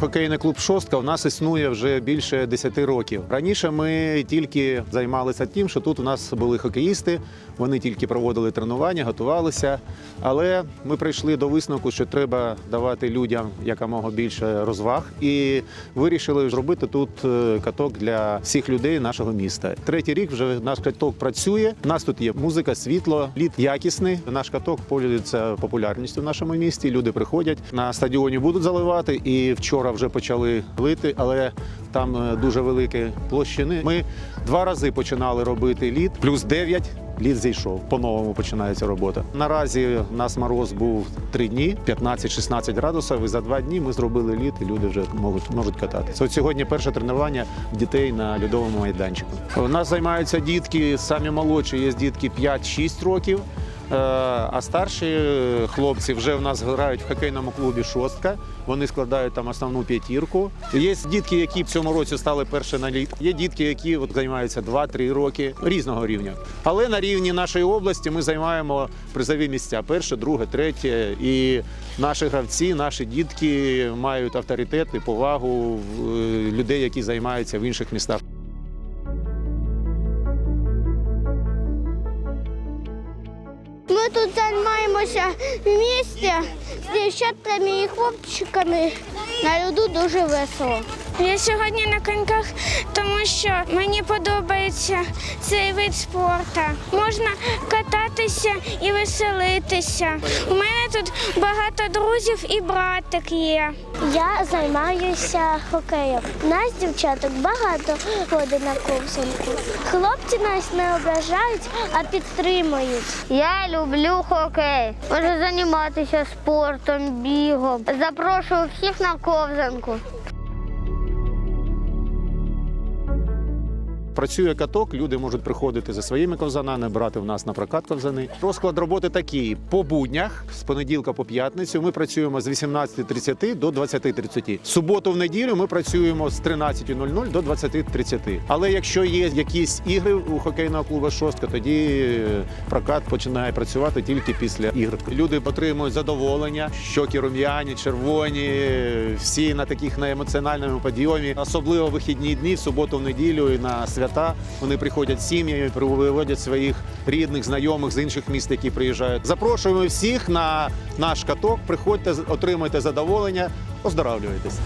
Хокейний клуб Шостка у нас існує вже більше 10 років. Раніше ми тільки займалися тим, що тут у нас були хокеїсти, вони тільки проводили тренування, готувалися. Але ми прийшли до висновку, що треба давати людям якомога більше розваг, і вирішили зробити тут е, каток для всіх людей нашого міста. Третій рік вже наш каток працює. У нас тут є музика, світло, лід якісний. Наш каток пользується популярністю в нашому місті. Люди приходять на стадіоні, будуть заливати. І вчора вже почали лити, але там е, дуже великі площини. Ми два рази починали робити лід, плюс 9 Лід зійшов, по-новому починається робота. Наразі у нас мороз був три дні, 15-16 градусів. І за два дні ми зробили лід, і люди вже можуть, можуть кататися. От сьогодні перше тренування дітей на льодовому майданчику. У нас займаються дітки самі молодші, є дітки 5-6 років. Е, А старші хлопці вже в нас грають в хокейному клубі Шостка. Вони складають там основну п'ятірку. Є дітки, які в цьому році стали перші на лід. Є дітки, які от займаються 2-3 роки різного рівня. Але на рівні нашої області ми займаємо призові місця: перше, друге, третє. І наші гравці, наші дітки мають авторитет і повагу е, людей, які займаються в інших містах. Тут займаємося в з дівчатками і хлопчиками. На льоду дуже весело. Я сьогодні на коньках, тому що мені подобається цей вид спорту. Можна кататися і веселитися. У мене тут багато друзів і братик є. Я займаюся хокеєм. Нас дівчаток багато ходить на ковзанку. Хлопці нас не ображають, а підтримують. Я люблю хокей. Можу займатися спортом, бігом. Запрошую всіх на ковзанку. Працює каток, люди можуть приходити за своїми ковзанами, брати в нас на прокат ковзани. Розклад роботи такий: по буднях з понеділка по п'ятницю ми працюємо з 18.30 до 20.30. Суботу в неділю ми працюємо з 13.00 до 20.30. Але якщо є якісь ігри у хокейного клубу Шостка, тоді е, прокат починає працювати тільки після ігр. Люди отримують задоволення, щоки рум'яні, червоні, всі на таких на емоціональному підйомі. Особливо вихідні дні, в суботу, в неділю і на свята. Вони приходять сім'ями, приводять своїх рідних, знайомих з інших міст, які приїжджають. Запрошуємо всіх на наш каток. Приходьте, отримайте задоволення, оздоравлюйтесь.